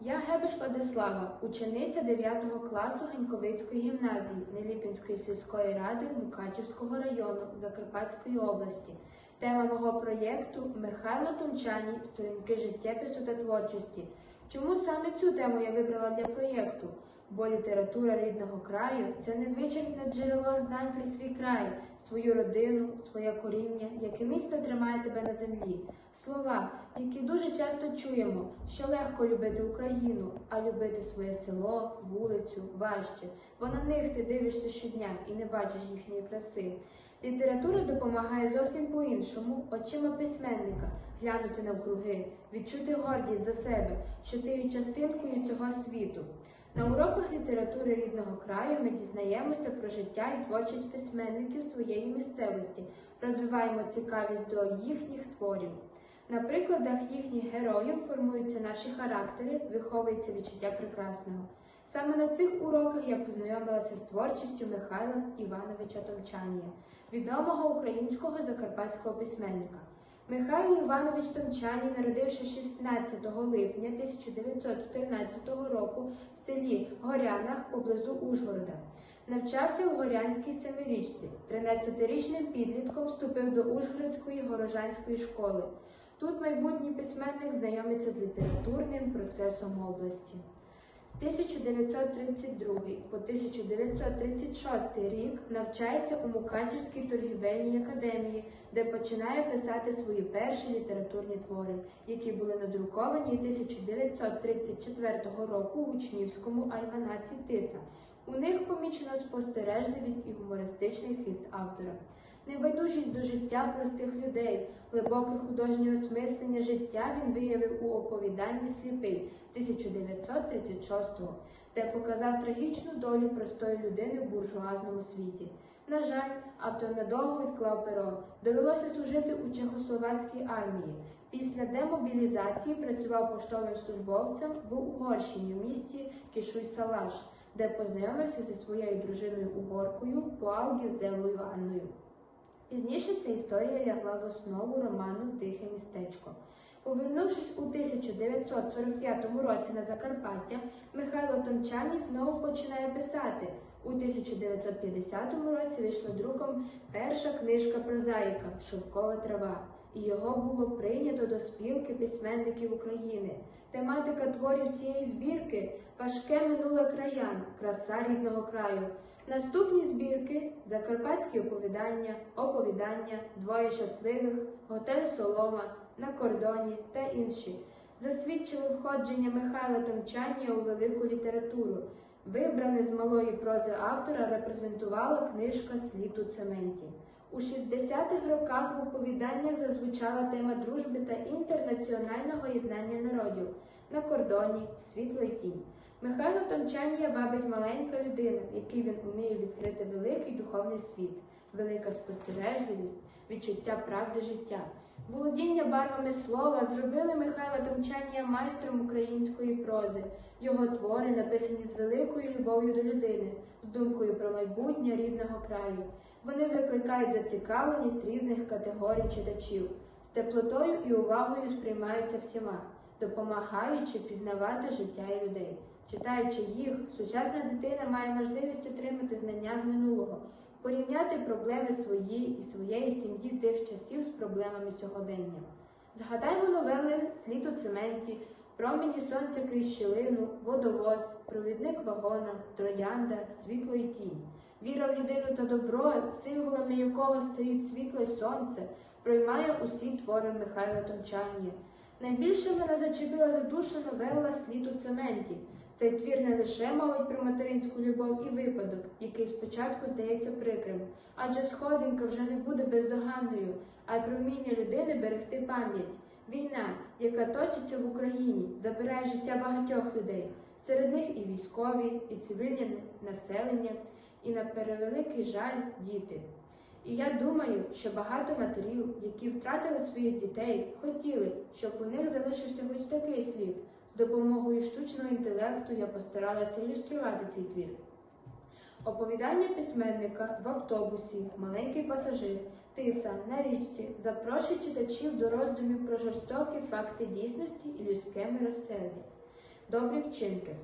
Я Гебеш Владислава, учениця 9 класу Геньковицької гімназії Неліпінської сільської ради Мукачівського району Закарпатської області. Тема мого проєкту Михайло Томчані Сторінки життєпису та творчості. Чому саме цю тему я вибрала для проєкту? Бо література рідного краю це невичерпне джерело знань про свій край, свою родину, своє коріння, яке міцно тримає тебе на землі. Слова, які дуже часто чуємо, що легко любити Україну, а любити своє село, вулицю важче, бо на них ти дивишся щодня і не бачиш їхньої краси. Література допомагає зовсім по-іншому, очима письменника, глянути навкруги, відчути гордість за себе, що ти є частинкою цього світу. На уроках літератури рідного краю ми дізнаємося про життя і творчість письменників своєї місцевості, розвиваємо цікавість до їхніх творів. На прикладах їхніх героїв формуються наші характери, виховується відчуття прекрасного. Саме на цих уроках я познайомилася з творчістю Михайла Івановича Томчанія, відомого українського закарпатського письменника. Михайло Іванович Томчаній, народивши 16 липня 1914 року в селі Горянах поблизу Ужгорода. Навчався у Горянській семирічці. 13-річним підлітком вступив до Ужгородської горожанської школи. Тут майбутній письменник знайомиться з літературним процесом області. З 1932 по 1936 рік навчається у Мукачівській торгівельній академії, де починає писати свої перші літературні твори, які були надруковані 1934 року в учнівському альманасі Тиса. У них помічено спостережливість і гумористичний хист автора. Небайдужість до життя простих людей, глибоке художнє осмислення життя він виявив у оповіданні Сліпий 1936-го, де показав трагічну долю простої людини в буржуазному світі. На жаль, автор надовго відклав перо. Довелося служити у Чехословацькій армії. Після демобілізації працював поштовим службовцем в Угорщині в місті Кішуй-Салаш, де познайомився зі своєю дружиною угоркою Пуал Гізелою Анною. Пізніше ця історія лягла в основу роману Тихе містечко. Повернувшись у 1945 році на Закарпаття, Михайло Томчані знову починає писати. У 1950 році вийшла друком перша книжка прозаїка Шовкова трава, і його було прийнято до спілки письменників України. Тематика творів цієї збірки важке минуле краян, краса рідного краю. Наступні збірки закарпатські оповідання, оповідання, двоє щасливих, готель Солома, на кордоні та інші засвідчили входження Михайла Томчанія у велику літературу. Вибране з малої прози автора репрезентувала книжка Слід у цементі. У 60-х роках в оповіданнях зазвучала тема дружби та інтернаціонального єднання народів на кордоні, світло й тінь. Михайло Томчанія вабить маленька людина, в якій він уміє відкрити великий духовний світ, велика спостережливість, відчуття правди життя. Володіння барвами слова зробили Михайла Томчанія майстром української прози. Його твори написані з великою любов'ю до людини, з думкою про майбутнє рідного краю. Вони викликають зацікавленість різних категорій читачів, з теплотою і увагою сприймаються всіма, допомагаючи пізнавати життя і людей. Читаючи їх, сучасна дитина має можливість отримати знання з минулого, порівняти проблеми свої і своєї сім'ї тих часів з проблемами сьогодення. Згадаймо новели Слід у цементі, промені сонця крізь щілину, водовоз, провідник вагона, троянда, світло і тінь. Віра в людину та добро, символами якого стають світло й сонце, проймає усі твори Михайла Томчанія. Найбільше мене зачепила за душу новела Слід у цементі. Цей твір не лише мовить про материнську любов і випадок, який спочатку здається прикрим, адже сходинка вже не буде бездоганною, а й про вміння людини берегти пам'ять. Війна, яка точиться в Україні, забирає життя багатьох людей, серед них і військові, і цивільне населення, і на перевеликий жаль діти. І я думаю, що багато матерів, які втратили своїх дітей, хотіли, щоб у них залишився хоч такий слід. З допомогою штучного інтелекту я постаралася ілюструвати цей твір. Оповідання письменника в автобусі, маленький пасажир, тиса на річці запрошують читачів до роздумів про жорстокі факти дійсності і людське милосердя. добрі вчинки.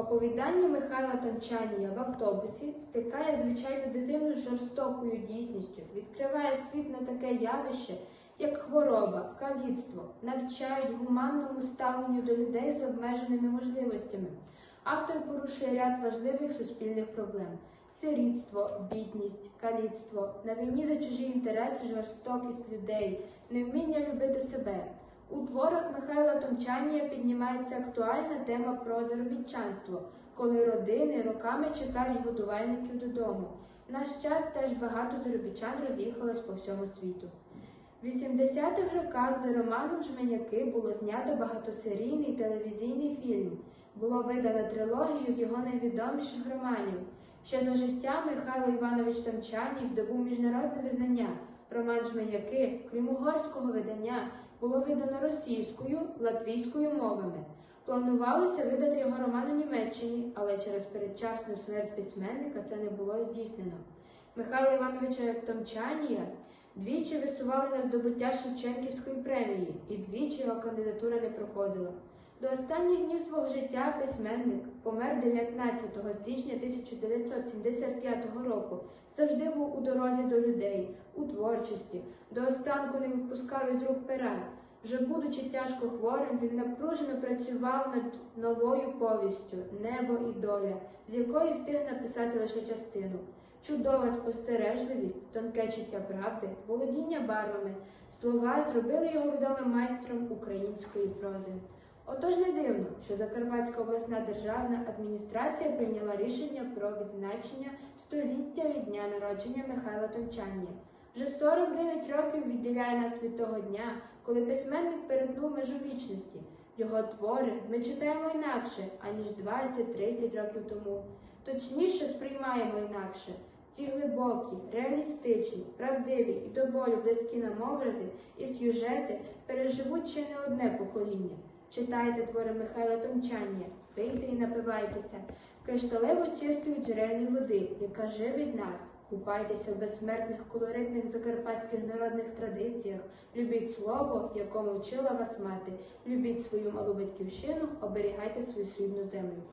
Оповідання Михайла Тончанія в автобусі стикає звичайну дитину з жорстокою дійсністю, відкриває світ на таке явище, як хвороба, каліцтво, навчають гуманному ставленню до людей з обмеженими можливостями. Автор порушує ряд важливих суспільних проблем: сирітство, бідність, каліцтво, на війні за чужі інтереси, жорстокість людей, невміння любити себе. У творах Михайла Томчанія піднімається актуальна тема про заробітчанство, коли родини роками чекають годувальників додому. В наш час теж багато заробітчан роз'їхалось по всьому світу. В 80-х роках за романом Жменяки було знято багатосерійний телевізійний фільм. Було видано трилогію з його найвідоміших романів. Ще за життя Михайло Іванович Томчаній здобув міжнародне визнання. Роман Жменяки, крім угорського видання, було видано російською, латвійською мовами. Планувалося видати його роман у Німеччині, але через передчасну смерть письменника це не було здійснено. Михайла Івановича Томчанія двічі висували на здобуття Шевченківської премії, і двічі його кандидатура не проходила. До останніх днів свого життя письменник помер 19 січня 1975 року. Завжди був у дорозі до людей, у творчості, до останку не випускав із рук пера. Вже будучи тяжко хворим, він напружено працював над новою повістю Небо і доля, з якої встиг написати лише частину. Чудова спостережливість, тонке чуття правди, володіння барвами, слова зробили його відомим майстром української прози. Отож не дивно, що Закарпатська обласна державна адміністрація прийняла рішення про відзначення століття від дня народження Михайла Томчанія. Вже 49 років відділяє нас від того дня, коли письменник перетнув межу вічності. Його твори ми читаємо інакше, аніж 20-30 років тому. Точніше сприймаємо інакше. Ці глибокі, реалістичні, правдиві і до болю близькі нам образи і сюжети переживуть ще не одне покоління. Читайте твори Михайла Томчання, пийте і напивайтеся, кришталево чистої джерельної води, яка живить нас. Купайтеся в безсмертних колоритних закарпатських народних традиціях, любіть слово, якому вчила вас мати, любіть свою малу батьківщину, оберігайте свою срібну землю.